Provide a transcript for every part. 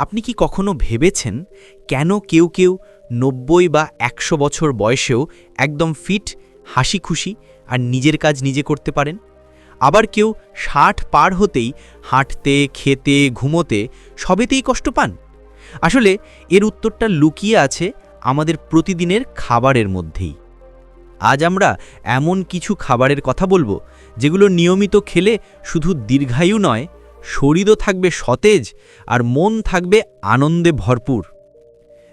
আপনি কি কখনো ভেবেছেন কেন কেউ কেউ নব্বই বা একশো বছর বয়সেও একদম ফিট হাসি খুশি আর নিজের কাজ নিজে করতে পারেন? আবার কেউ ষাট পার হতেই হাঁটতে, খেতে, ঘুমোতে সবেতেই কষ্ট পান? আসলে এর উত্তরটা লুকিয়ে আছে আমাদের প্রতিদিনের খাবারের মধ্যেই। আজ আমরা এমন কিছু খাবারের কথা বলব যেগুলো নিয়মিত খেলে শুধু দীর্ঘায়ু নয় শরীরও থাকবে সতেজ আর মন থাকবে আনন্দে ভরপুর।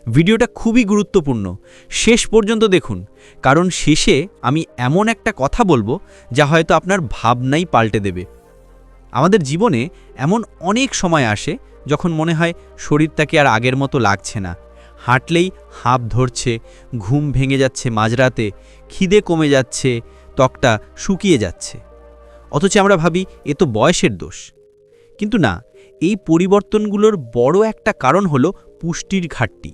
ভিডিওটা খুবই গুরুত্বপূর্ণ। শেষ পর্যন্ত দেখুন, কারণ শেষে আমি এমন একটা কথা বলব যা হয়তো আপনার ভাবনাই পাল্টে দেবে। আমাদের জীবনে এমন অনেক সময় আসে যখন মনে হয় শরীরটাকে আর আগের মতো লাগছে না। হাঁটলেই হাঁপ ধরছে, ঘুম ভেঙে যাচ্ছে মাঝরাতে, খিদে কমে যাচ্ছে, ত্বকটা শুকিয়ে যাচ্ছে। অথচ আমরা ভাবি, এ তো বয়সের দোষ। কিন্তু না, এই পরিবর্তনগুলোর বড় একটা কারণ হলো পুষ্টির ঘাটতি।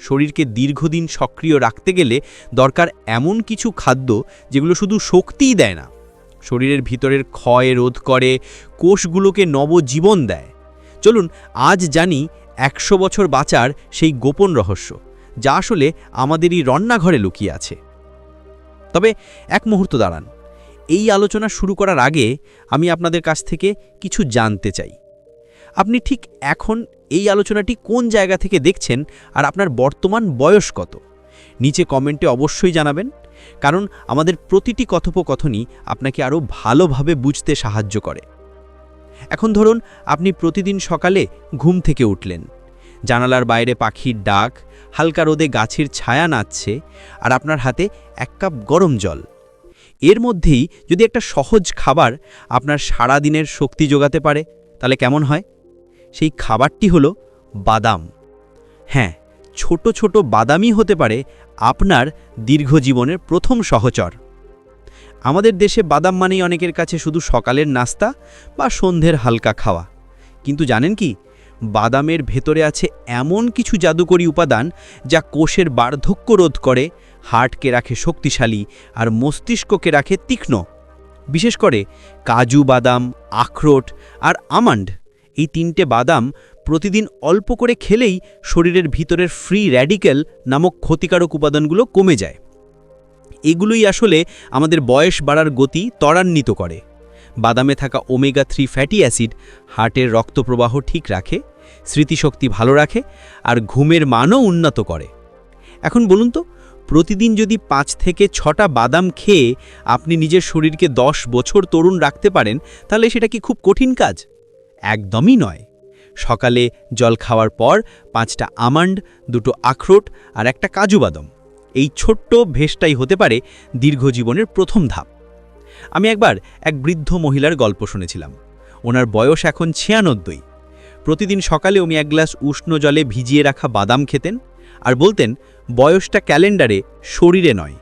শরীরকে দীর্ঘদিন সক্রিয় রাখতে গেলে দরকার এমন কিছু খাদ্য যেগুলো শুধু শক্তিই দেয় না, শরীরের ভিতরের ক্ষয় রোধ করে, কোষগুলোকে নবজীবন দেয়। চলুন, আজ জানি একশো বছর বাঁচার সেই গোপন রহস্য, যা আসলে আমাদেরই রান্নাঘরে লুকিয়ে আছে। তবে এক মুহূর্ত দাঁড়ান। এই আলোচনা শুরু করার আগে আমি আপনাদের কাছ থেকে কিছু জানতে চাই। আপনি ঠিক এখন এই আলোচনাটি কোন জায়গা থেকে দেখছেন আর আপনার বর্তমান বয়স কত? নিচে কমেন্টে অবশ্যই জানাবেন, কারণ আমাদের প্রতিটি কথোপকথনই আপনাকে আরও ভালোভাবে বুঝতে সাহায্য করে। এখন ধরুন, আপনি প্রতিদিন সকালে ঘুম থেকে উঠলেন। জানালার বাইরে পাখির ডাক, হালকা রোদে গাছের ছায়া নাচছে, আর আপনার হাতে এক কাপ গরম জল। এর মধ্যেই যদি একটা সহজ খাবার আপনার সারা দিনের শক্তি যোগাতে পারে, তাহলে কেমন হয়? সেই খাবারটি হলো বাদাম। হ্যাঁ ছোট ছোট বাদামই হতে পারে আপনার দীর্ঘ জীবনের প্রথম সহচর। আমাদের দেশে বাদাম মানেই অনেকের কাছে শুধু সকালের নাস্তা বা সন্ধ্যের হালকা খাওয়া। কিন্তু জানেন কি? বাদামের ভেতরে আছে এমন কিছু জাদুকরী উপাদান যা কোষের বার্ধক্য রোধ করে, হার্টকে রাখে শক্তিশালী আর মস্তিষ্ককে রাখে তীক্ষ্ণ। বিশেষ করে কাজু বাদাম, আখরোট আর আমান্ড। এই তিনটে বাদাম প্রতিদিন অল্প করে খেলেই শরীরের ভিতরের ফ্রি র্যাডিক্যাল নামক ক্ষতিকারক উপাদানগুলো কমে যায়। এগুলোই আসলে আমাদের বয়স বাড়ার গতি ত্বরান্বিত করে। বাদামে থাকা ওমেগা থ্রি ফ্যাটি অ্যাসিড হার্টের রক্তপ্রবাহ ঠিক রাখে, স্মৃতিশক্তি ভালো রাখে আর ঘুমের মানও উন্নত করে। এখন বলুন তো, প্রতিদিন যদি পাঁচ থেকে ছটা বাদাম খেয়ে আপনি নিজের শরীরকে দশ বছর তরুণ রাখতে পারেন, তাহলে সেটা কি খুব কঠিন কাজ? একদমই নয়। সকালে জল খাওয়ার পর পাঁচটা আমান্ড, দুটো আখরোট আর একটা কাজু বাদাম। এই ছোট্ট ভেষটাই হতে পারে দীর্ঘজীবনের প্রথম ধাপ। আমি একবার এক বৃদ্ধ মহিলার গল্প শুনেছিলাম। ওনার বয়স এখন ছিয়ানব্বই। প্রতিদিন সকালে উনি এক গ্লাস উষ্ণ জলে ভিজিয়ে রাখা বাদাম খেতেন আর বলতেন, বয়সটা ক্যালেন্ডারে শরীরে নয়।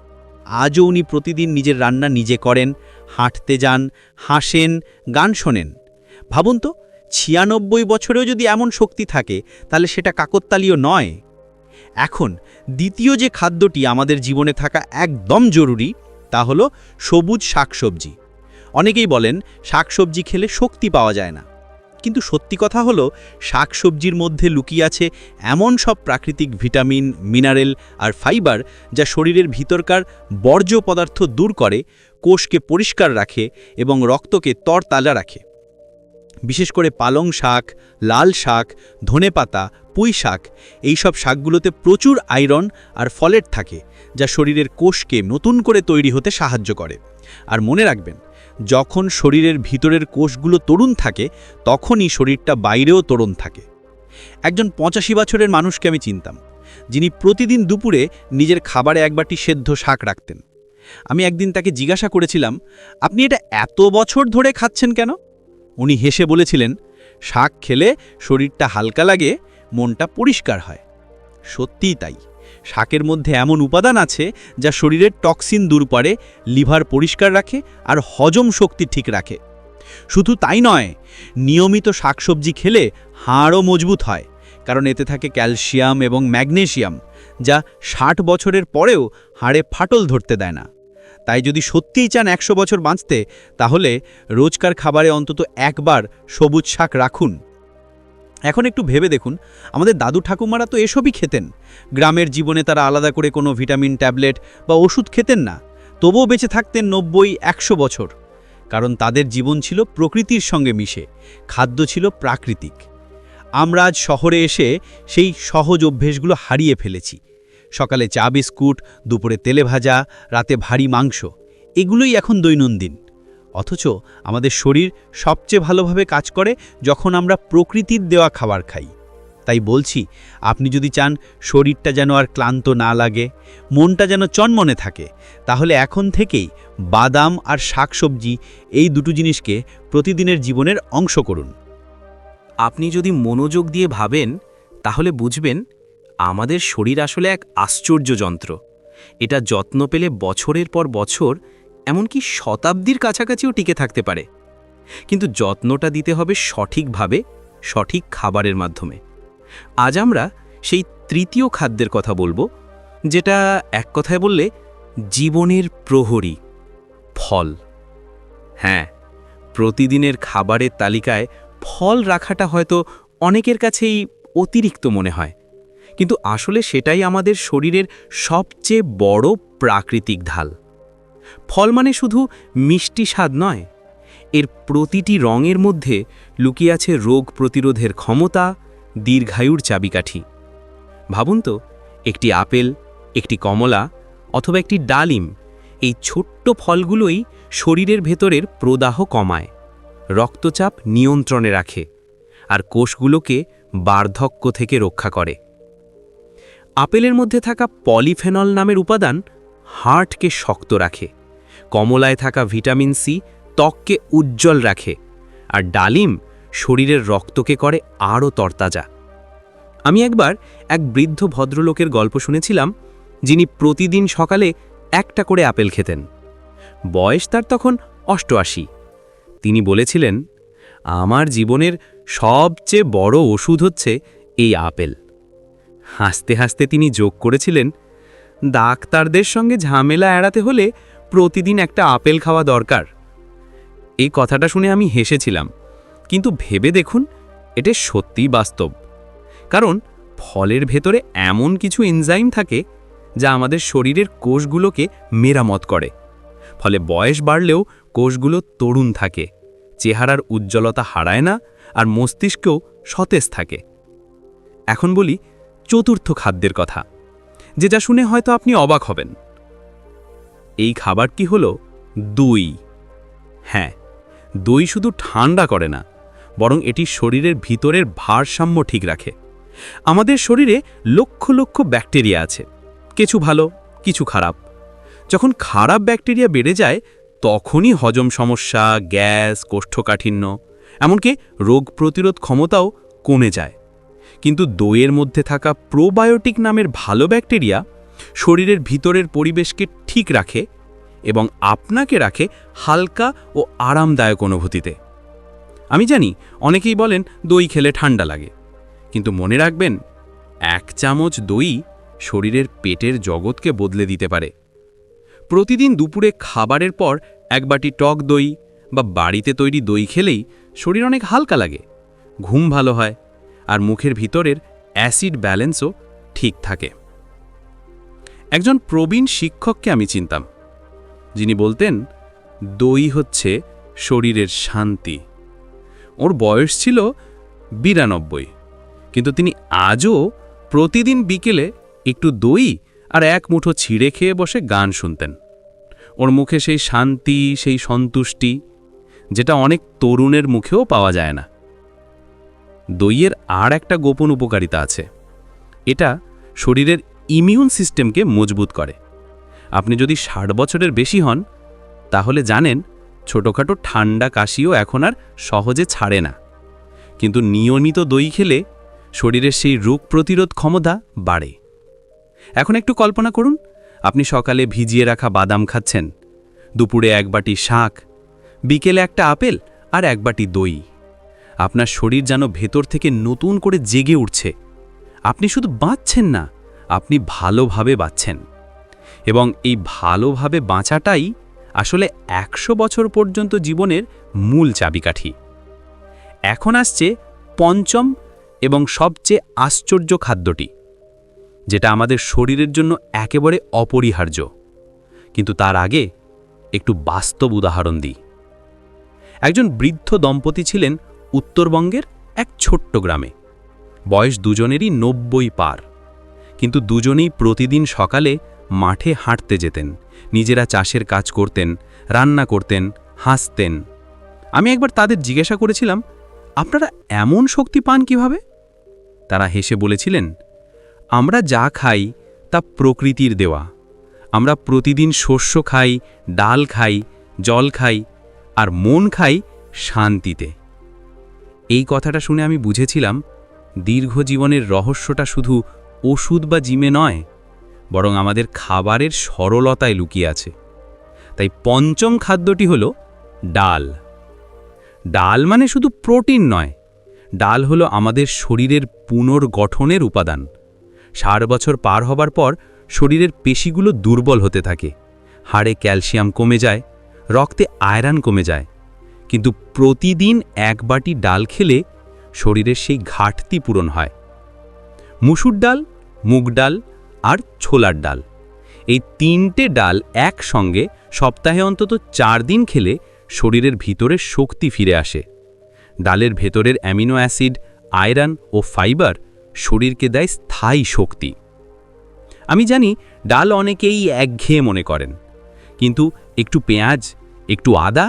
আজও উনি প্রতিদিন নিজের রান্না নিজে করেন, হাঁটতে যান, হাসেন, গান শোনেন। ভাবুন তো, ছিয়ানব্বই বছরেও যদি এমন শক্তি থাকে, তাহলে সেটা কাকত্তালীয় নয়। এখন দ্বিতীয় যে খাদ্যটি আমাদের জীবনে থাকা একদম জরুরি তা হলো সবুজ শাকসবজি। অনেকেই বলেন শাকসবজি খেলে শক্তি পাওয়া যায় না। কিন্তু সত্যি কথা হলো শাকসবজির মধ্যে লুকিয়ে আছে এমন সব প্রাকৃতিক ভিটামিন, মিনারেল আর ফাইবার যা শরীরের ভিতরকার বর্জ্য পদার্থ দূর করে, কোষকে পরিষ্কার রাখে এবং রক্তকে তরতাজা রাখে। বিশেষ করে পালং শাক, লাল শাক ধনেপাতা পুঁই শাক এইসব শাকগুলোতে প্রচুর আয়রন আর ফলেট থাকে, যা শরীরের কোষকে নতুন করে তৈরি হতে সাহায্য করে। আর মনে রাখবেন, যখন শরীরের ভিতরের কোষগুলো তরুণ থাকে, তখনই শরীরটা বাইরেও তরুণ থাকে। একজন পঁচাশি বছরের মানুষকে আমি চিনতাম, যিনি প্রতিদিন দুপুরে নিজের খাবারে একবারটি সেদ্ধ শাক রাখতেন। আমি একদিন তাকে জিজ্ঞাসা করেছিলাম, আপনি এটা এত বছর ধরে খাচ্ছেন কেন? উনি হেসে বলেছিলেন, শাক খেলে শরীরটা হালকা লাগে, মনটা পরিষ্কার হয়। সত্যিই তাই। শাকের মধ্যে এমন উপাদান আছে যা শরীরের টক্সিন দূর করে, লিভার পরিষ্কার রাখে আর হজম শক্তি ঠিক রাখে। শুধু তাই নয়, নিয়মিত শাকসবজি খেলে হাড়ও মজবুত হয়, কারণ এতে থাকে ক্যালসিয়াম এবং ম্যাগনেশিয়াম যা ষাট বছরের পরেও হাড়ে ফাটল ধরতে দেয় না। তাই যদি সত্যিই চান একশো বছর বাঁচতে, তাহলে রোজকার খাবারে অন্তত একবার সবুজ শাক রাখুন। এখন একটু ভেবে দেখুন, আমাদের দাদু ঠাকুমারা তো এসবই খেতেন। গ্রামের জীবনে তারা আলাদা করে কোনো ভিটামিন ট্যাবলেট বা ওষুধ খেতেন না, তবুও বেঁচে থাকতেন নব্বই, একশো বছর। কারণ তাদের জীবন ছিল প্রকৃতির সঙ্গে মিশে, খাদ্য ছিল প্রাকৃতিক। আমরা আজ শহরে এসে সেই সহজ অভ্যেসগুলো হারিয়ে ফেলেছি। সকালে চা বিস্কুট, দুপুরে তেলে ভাজা, রাতে ভারী মাংস, এগুলোই এখন দৈনন্দিন। অথচ আমাদের শরীর সবচেয়ে ভালোভাবে কাজ করে যখন আমরা প্রকৃতির দেওয়া খাবার খাই। তাই বলছি, আপনি যদি চান শরীরটা যেন আর ক্লান্ত না লাগে, মনটা যেন চনমনে থাকে, তাহলে এখন থেকেই বাদাম আর শাকসবজি এই দুটো জিনিসকে প্রতিদিনের জীবনের অংশ করুন। আপনি যদি মনোযোগ দিয়ে ভাবেন, তাহলে বুঝবেন আমাদের শরীর আসলে এক আশ্চর্য যন্ত্র। এটা যত্ন পেলে বছরের পর বছর এমনকি শতাব্দীর কাছাকাছিও টিকে থাকতে পারে। কিন্তু যত্নটা দিতে হবে সঠিকভাবে, সঠিক খাবারের মাধ্যমে। আজ আমরা সেই তৃতীয় খাদ্যের কথা বলব, যেটা এক কথায় বললে জীবনের প্রহরী, ফল। হ্যাঁ প্রতিদিনের খাবারের তালিকায় ফল রাখাটা হয়তো অনেকের কাছেই অতিরিক্ত মনে হয়। কিন্তু আসলে সেটাই আমাদের শরীরের সবচেয়ে বড় প্রাকৃতিক ঢাল। ফল মানে শুধু মিষ্টি স্বাদ নয়, এর প্রতিটি রঙের মধ্যে লুকিয়ে আছে রোগ প্রতিরোধের ক্ষমতা, দীর্ঘায়ুর চাবিকাঠি। ভাবুন তো, একটি আপেল, একটি কমলা অথবা একটি ডালিম এই ছোট্ট ফলগুলোই শরীরের ভেতরের প্রদাহ কমায়, রক্তচাপ নিয়ন্ত্রণে রাখে আর কোষগুলোকে বার্ধক্য থেকে রক্ষা করে। আপেলের মধ্যে থাকা পলিফেনল নামের উপাদান হার্টকে শক্ত রাখে, কমলায় থাকা ভিটামিন সি ত্বককে উজ্জ্বল রাখে, আর ডালিম শরীরের রক্তকে করে আরও তরতাজা। আমি একবার এক বৃদ্ধ ভদ্রলোকের গল্প শুনেছিলাম, যিনি প্রতিদিন সকালে একটা করে আপেল খেতেন। বয়স তার তখন অষ্টআশি। তিনি বলেছিলেন, আমার জীবনের সবচেয়ে বড় ওষুধ হচ্ছে এই আপেল। হাসতে হাসতে তিনি যোগ করেছিলেন, ডাক্তারদের সঙ্গে ঝামেলা এড়াতে হলে প্রতিদিন একটা আপেল খাওয়া দরকার। এই কথাটা শুনে আমি হেসেছিলাম, কিন্তু ভেবে দেখুন, এটা সত্যিই বাস্তব। কারণ ফলের ভেতরে এমন কিছু এনজাইম থাকে, যা আমাদের শরীরের কোষগুলোকে মেরামত করে। ফলে বয়স বাড়লেও কোষগুলো তরুণ থাকে, চেহারার উজ্জ্বলতা হারায় না আর মস্তিষ্কেও সতেজ থাকে। এখন বলি চতুর্থ খাদ্যের কথা যেটা শুনে হয়তো আপনি অবাক হবেন। এই খাবারটি হল? দই। হ্যাঁ দই শুধু ঠান্ডা করে না, বরং এটি শরীরের ভিতরের ভারসাম্য ঠিক রাখে। আমাদের শরীরে লক্ষ লক্ষ ব্যাকটেরিয়া আছে, কিছু ভালো, কিছু খারাপ। যখন খারাপ ব্যাকটেরিয়া বেড়ে যায়, তখনই হজম সমস্যা, গ্যাস, কোষ্ঠকাঠিন্য, এমনকি রোগ প্রতিরোধ ক্ষমতাও কমে যায়। কিন্তু দইয়ের মধ্যে থাকা প্রোবায়োটিক নামের ভালো ব্যাকটেরিয়া শরীরের ভিতরের পরিবেশকে ঠিক রাখে এবং আপনাকে রাখে হালকা ও আরামদায়ক অনুভূতিতে। আমি জানি অনেকেই বলেন দই খেলে ঠান্ডা লাগে, কিন্তু মনে রাখবেন, এক চামচ দই শরীরের পেটের জগৎকে বদলে দিতে পারে। প্রতিদিন দুপুরে খাবারের পর এক বাটি টক দই বা বাড়িতে তৈরি দই খেলেই শরীর অনেক হালকা লাগে, ঘুম ভালো হয় আর মুখের ভিতরের অ্যাসিড ব্যালেন্সও ঠিক থাকে। একজন প্রবীণ শিক্ষককে আমি চিনতাম, যিনি বলতেন, দই হচ্ছে শরীরের শান্তি। ওর বয়স ছিল বিরানব্বই, কিন্তু তিনি আজও প্রতিদিন বিকেলে একটু দই আর এক মুঠো ছিঁড়ে খেয়ে বসে গান শুনতেন। ওর মুখে সেই শান্তি, সেই সন্তুষ্টি, যেটা অনেক তরুণের মুখেও পাওয়া যায় না। দইয়ের আর একটা গোপন উপকারিতা আছে। এটা শরীরের ইমিউন সিস্টেমকে মজবুত করে। আপনি যদি ষাট বছরের বেশি হন, তাহলে জানেন ছোটোখাটো ঠান্ডা কাশিও এখন আর সহজে ছাড়ে না। কিন্তু নিয়মিত দই খেলে শরীরের সেই রোগ প্রতিরোধ ক্ষমতা বাড়ে। এখন একটু কল্পনা করুন, আপনি সকালে ভিজিয়ে রাখা বাদাম খাচ্ছেন, দুপুরে এক বাটি শাক, বিকেলে একটা আপেল আর এক বাটি দই। আপনার শরীর যেন ভেতর থেকে নতুন করে জেগে উঠছে। আপনি শুধু বাঁচছেন না, আপনি ভালোভাবে বাঁচছেন। এবং এই ভালোভাবে বাঁচাটাই আসলে একশো বছর পর্যন্ত জীবনের মূল চাবিকাঠি। এখন আসছে পঞ্চম এবং সবচেয়ে আশ্চর্য খাদ্যটি, যেটা আমাদের শরীরের জন্য একেবারে অপরিহার্য। কিন্তু তার আগে একটু বাস্তব উদাহরণ দিই। একজন বৃদ্ধ দম্পতি ছিলেন উত্তরবঙ্গের এক ছোট্ট গ্রামে। বয়স দুজনেরই নব্বই পার। কিন্তু দুজনেই প্রতিদিন সকালে মাঠে হাঁটতে যেতেন, নিজেরা চাষের কাজ করতেন, রান্না করতেন, হাসতেন। আমি একবার তাদের জিজ্ঞাসা করেছিলাম, আপনারা এমন শক্তি পান কীভাবে? তারা হেসে বলেছিলেন, আমরা যা খাই তা প্রকৃতির দেওয়া। আমরা প্রতিদিন শস্য খাই, ডাল খাই, জল খাই, আর মন খাই শান্তিতে। এই কথাটা শুনে আমি বুঝেছিলাম, দীর্ঘ জীবনের রহস্যটা শুধু ওষুধ বা জিমে নয়, বরং আমাদের খাবারের সরলতায় লুকিয়ে আছে। তাই পঞ্চম খাদ্যটি হল ডাল। ডাল মানে শুধু প্রোটিন নয়, ডাল হলো আমাদের শরীরের পুনর্গঠনের উপাদান। ষাট বছর পার হবার পর শরীরের পেশিগুলো দুর্বল হতে থাকে, হাড়ে ক্যালসিয়াম কমে যায়, রক্তে আয়রন কমে যায় কিন্তু প্রতিদিন এক বাটি ডাল খেলে শরীরের সেই ঘাটতি পূরণ হয়। মুসুর ডাল, মুগ ডাল আর ছোলার ডাল। এই তিনটে ডাল একসঙ্গে সপ্তাহে অন্তত চার দিন খেলে শরীরের ভিতরে শক্তি ফিরে আসে। ডালের ভেতরের অ্যামিনো অ্যাসিড, আয়রন ও ফাইবার শরীরকে দেয় স্থায়ী শক্তি। আমি জানি ডাল অনেকেই একঘেয়ে মনে করেন, কিন্তু একটু পেঁয়াজ, একটু আদা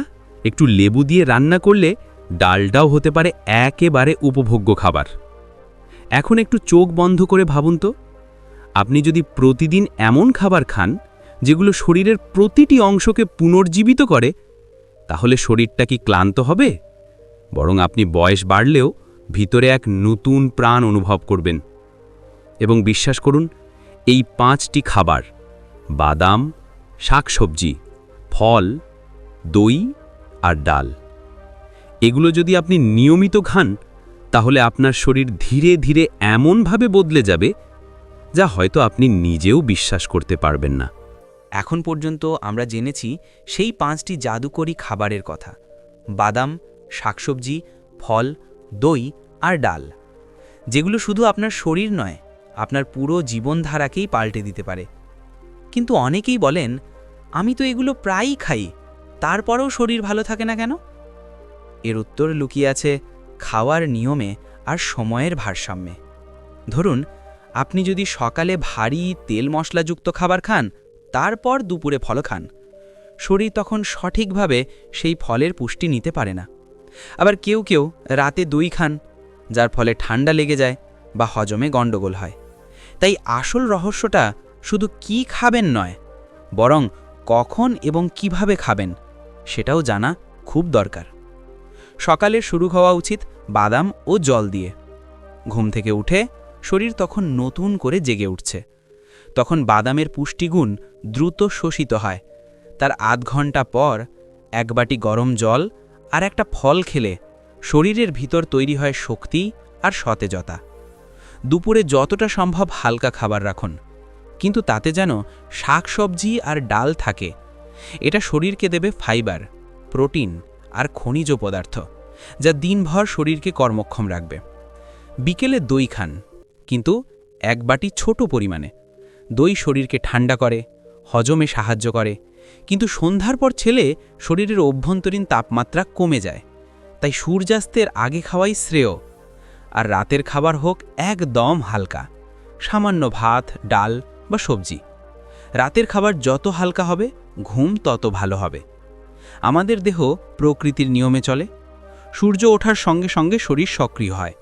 একটু লেবু দিয়ে রান্না করলে ডালটাও হতে পারে একেবারে উপভোগ্য খাবার। এখন একটু চোখ বন্ধ করে ভাবুন তো। আপনি যদি প্রতিদিন এমন খাবার খান যেগুলো শরীরের প্রতিটি অংশকে পুনর্জীবিত করে, তাহলে শরীরটা কি ক্লান্ত হবে? বরং আপনি বয়স বাড়লেও ভিতরে এক নতুন প্রাণ অনুভব করবেন। এবং বিশ্বাস করুন, এই পাঁচটি খাবার, বাদাম, শাকসবজি, ফল, দই আর ডাল। এগুলো যদি আপনি নিয়মিত খান, তাহলে আপনার শরীর ধীরে ধীরে এমনভাবে বদলে যাবে, যা হয়তো আপনি নিজেও বিশ্বাস করতে পারবেন না। এখন পর্যন্ত আমরা জেনেছি সেই পাঁচটি জাদুকরী খাবারের কথা। বাদাম, শাকসবজি, ফল, দই আর ডাল। যেগুলো শুধু আপনার শরীর নয়, আপনার পুরো জীবনধারাকেই পাল্টে দিতে পারে। কিন্তু অনেকেই বলেন, আমি তো এগুলো প্রায়ই খাই। তারপরেও শরীর ভালো থাকে না কেন? এর উত্তর লুকিয়ে আছে খাওয়ার নিয়মে আর সময়ের ভারসাম্যে। ধরুন, আপনি যদি সকালে ভারী তেল মশলাযুক্ত খাবার খান, তারপর দুপুরে ফল খান। শরীর তখন সঠিকভাবে সেই ফলের পুষ্টি নিতে পারে না। আবার কেউ কেউ রাতে দই খান, যার ফলে ঠান্ডা লেগে যায় বা হজমে গণ্ডগোল হয়। তাই আসল রহস্যটা শুধু কি খাবেন নয়, বরং কখন এবং কীভাবে খাবেন সেটাও জানা খুব দরকার। সকালে শুরু হওয়া উচিত বাদাম ও জল দিয়ে। ঘুম থেকে উঠে শরীর তখন নতুন করে জেগে উঠছে। তখন বাদামের পুষ্টিগুণ দ্রুত শোষিত হয়। তার আধ ঘণ্টা পর এক বাটি গরম জল আর একটা ফল খেলে শরীরের ভিতর তৈরি হয় শক্তি আর সতেজতা। দুপুরে যতটা সম্ভব হালকা খাবার রাখুন। কিন্তু তাতে যেন শাকসবজি আর ডাল থাকে এটা শরীরকে দেবে ফাইবার, প্রোটিন আর খনিজ পদার্থ, যা দিনভর শরীরকে কর্মক্ষম রাখবে। বিকেলে দই খান, কিন্তু এক বাটি ছোট পরিমাণে। দই শরীরকে ঠান্ডা করে, হজমে সাহায্য করে, কিন্তু সন্ধ্যার পর ছেলে শরীরের অভ্যন্তরীণ তাপমাত্রা কমে যায়, তাই সূর্যাস্তের আগে খাওয়াই শ্রেয়, আর রাতের খাবার হোক একদম হালকা, সামান্য ভাত, ডাল বা সবজি। রাতের খাবার যত হালকা হবে ঘুম তত ভালো হবে। আমাদের দেহ প্রকৃতির নিয়মে চলে। সূর্য ওঠার সঙ্গে সঙ্গে শরীর সক্রিয় হয়।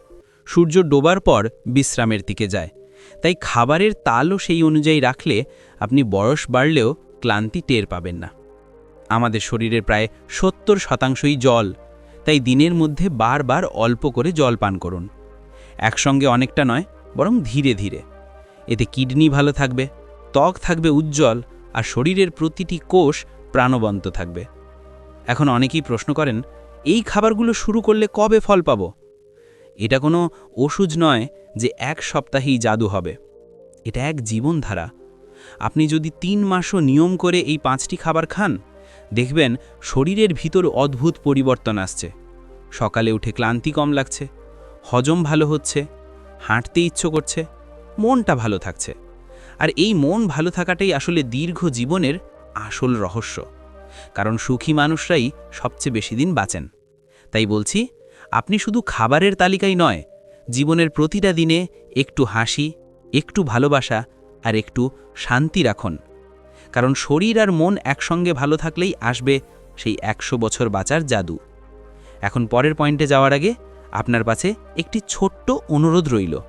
সূর্য ডোবার পর বিশ্রামের দিকে যায়। তাই খাবারের তালও সেই অনুযায়ী রাখলে আপনি বয়স বাড়লেও ক্লান্তি টের পাবেন না। আমাদের শরীরের প্রায় সত্তর শতাংশই জল। তাই দিনের মধ্যে বারবার অল্প করে জল পান করুন। একসঙ্গে অনেকটা নয়, বরং ধীরে ধীরে। এতে কিডনি ভালো থাকবে, ত্বক থাকবে উজ্জ্বল আর শরীরের প্রতিটি কোষ প্রাণবন্ত থাকবে। এখন অনেকেই প্রশ্ন করেন, এই খাবারগুলো শুরু করলে কবে ফল পাব? এটা কোনো ওষুধ নয় যে এক সপ্তাহেই জাদু হবে। এটা এক জীবনধারা। আপনি যদি তিন মাসও নিয়ম করে এই পাঁচটি খাবার খান, দেখবেন শরীরের ভিতর অদ্ভুত পরিবর্তন আসছে। সকালে উঠে ক্লান্তি কম লাগছে, হজম ভালো হচ্ছে, হাঁটতে ইচ্ছে করছে, মনটা ভালো থাকছে। আর এই মন ভালো থাকাটাই আসলে দীর্ঘ জীবনের আসল রহস্য। কারণ সুখী মানুষরাই সবচেয়ে বেশি দিন বাঁচেন। তাই বলছি, আপনি শুধু খাবারের তালিকাই নয়, জীবনের প্রতিটা দিনে একটু হাসি, একটু ভালোবাসা আর একটু শান্তি রাখুন। কারণ শরীর আর মন একসঙ্গে ভালো থাকলেই আসবে সেই একশো বছর বাঁচার জাদু। এখন পরের পয়েন্টে যাওয়ার আগে আপনার কাছে একটি ছোট্ট অনুরোধ রইল।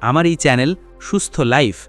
আমার এই চ্যানেল সুস্থ লাইফ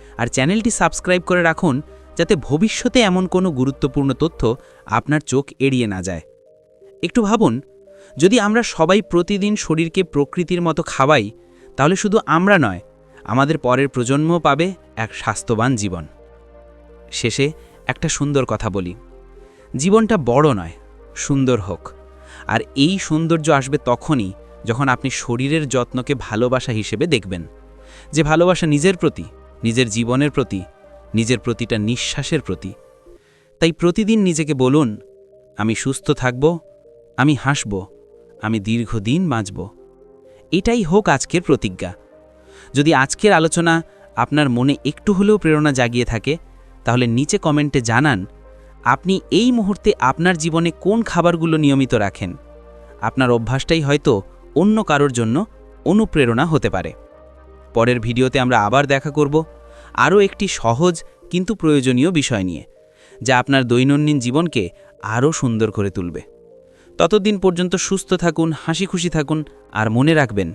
আর চ্যানেলটি সাবস্ক্রাইব করে রাখুন যাতে ভবিষ্যতে এমন কোনো গুরুত্বপূর্ণ তথ্য আপনার চোখ এড়িয়ে না যায়। একটু ভাবুন, যদি আমরা সবাই প্রতিদিন শরীরকে প্রকৃতির মতো খাওয়াই, তাহলে শুধু আমরা নয়, আমাদের পরের প্রজন্মও পাবে এক স্বাস্থ্যবান জীবন। শেষে একটা সুন্দর কথা বলি, জীবনটা বড় নয়, সুন্দর হোক। আর এই সৌন্দর্য আসবে তখনই যখন আপনি শরীরের যত্নকে ভালোবাসা হিসেবে দেখবেন, যে ভালোবাসা নিজের প্রতি নিজের জীবনের প্রতি, নিজের প্রতিটা নিঃশ্বাসের প্রতি। তাই প্রতিদিন নিজেকে বলুন, আমি সুস্থ থাকব, আমি হাসব, আমি দীর্ঘদিন বাঁচব। এটাই হোক আজকের প্রতিজ্ঞা। যদি আজকের আলোচনা আপনার মনে একটু হলেও প্রেরণা জাগিয়ে থাকে, তাহলে নিচে কমেন্টে জানান, আপনি এই মুহূর্তে আপনার জীবনে কোন খাবারগুলো নিয়মিত রাখেন? আপনার অভ্যাসটাই হয়তো অন্য কারোর জন্য অনুপ্রেরণা হতে পারে। পরের ভিডিওতে আমরা আবার দেখা করব আরও একটি সহজ কিন্তু প্রয়োজনীয় বিষয় নিয়ে, যা আপনার দৈনন্দিন জীবনকে আরও সুন্দর করে তুলবে। ততদিন পর্যন্ত সুস্থ থাকুন হাসি খুশি থাকুন আর মনে রাখবেন